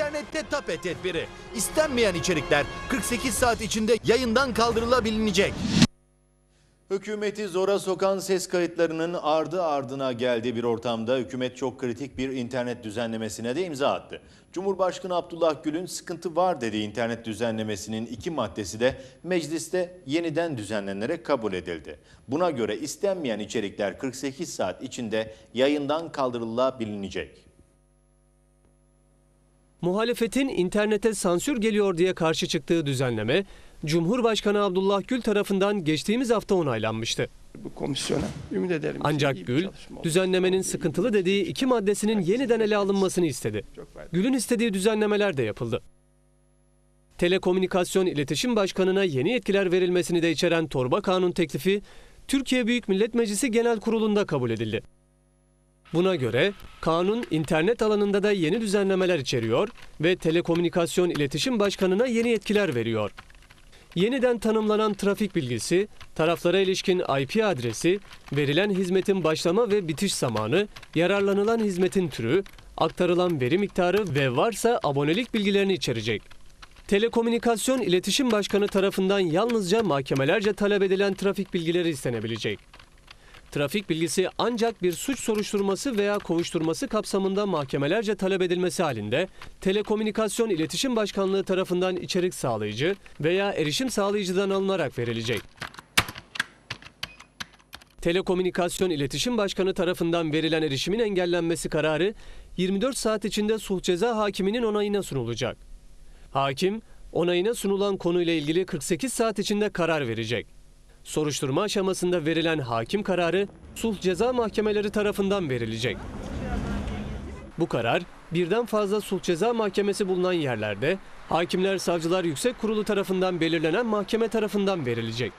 İnternette tape tedbiri. İstenmeyen içerikler 48 saat içinde yayından kaldırılabilecek. Hükümeti zora sokan ses kayıtlarının ardı ardına geldiği bir ortamda hükümet çok kritik bir internet düzenlemesine de imza attı. Cumhurbaşkanı Abdullah Gül'ün sıkıntı var dediği internet düzenlemesinin iki maddesi de mecliste yeniden düzenlenerek kabul edildi. Buna göre istenmeyen içerikler 48 saat içinde yayından kaldırılabilecek. Muhalefetin internete sansür geliyor diye karşı çıktığı düzenleme, Cumhurbaşkanı Abdullah Gül tarafından geçtiğimiz hafta onaylanmıştı. bu komisyona. Ümit ederim. Ancak Gül, düzenlemenin sıkıntılı dediği iki maddesinin yeniden ele alınmasını istedi. Gül'ün istediği düzenlemeler de yapıldı. Telekomünikasyon İletişim Başkanı'na yeni yetkiler verilmesini de içeren torba kanun teklifi, Türkiye Büyük Millet Meclisi Genel Kurulu'nda kabul edildi. Buna göre kanun internet alanında da yeni düzenlemeler içeriyor ve Telekomünikasyon İletişim Başkanı'na yeni yetkiler veriyor. Yeniden tanımlanan trafik bilgisi, taraflara ilişkin IP adresi, verilen hizmetin başlama ve bitiş zamanı, yararlanılan hizmetin türü, aktarılan veri miktarı ve varsa abonelik bilgilerini içerecek. Telekomünikasyon İletişim Başkanı tarafından yalnızca mahkemelerce talep edilen trafik bilgileri istenebilecek. Trafik bilgisi ancak bir suç soruşturması veya kovuşturması kapsamında mahkemelerce talep edilmesi halinde Telekomünikasyon İletişim Başkanlığı tarafından içerik sağlayıcı veya erişim sağlayıcıdan alınarak verilecek. Telekomünikasyon İletişim Başkanı tarafından verilen erişimin engellenmesi kararı 24 saat içinde sulh ceza hakiminin onayına sunulacak. Hakim, onayına sunulan konuyla ilgili 48 saat içinde karar verecek. Soruşturma aşamasında verilen hakim kararı sulh ceza mahkemeleri tarafından verilecek. Bu karar birden fazla sulh ceza mahkemesi bulunan yerlerde Hakimler Savcılar Yüksek Kurulu tarafından belirlenen mahkeme tarafından verilecek.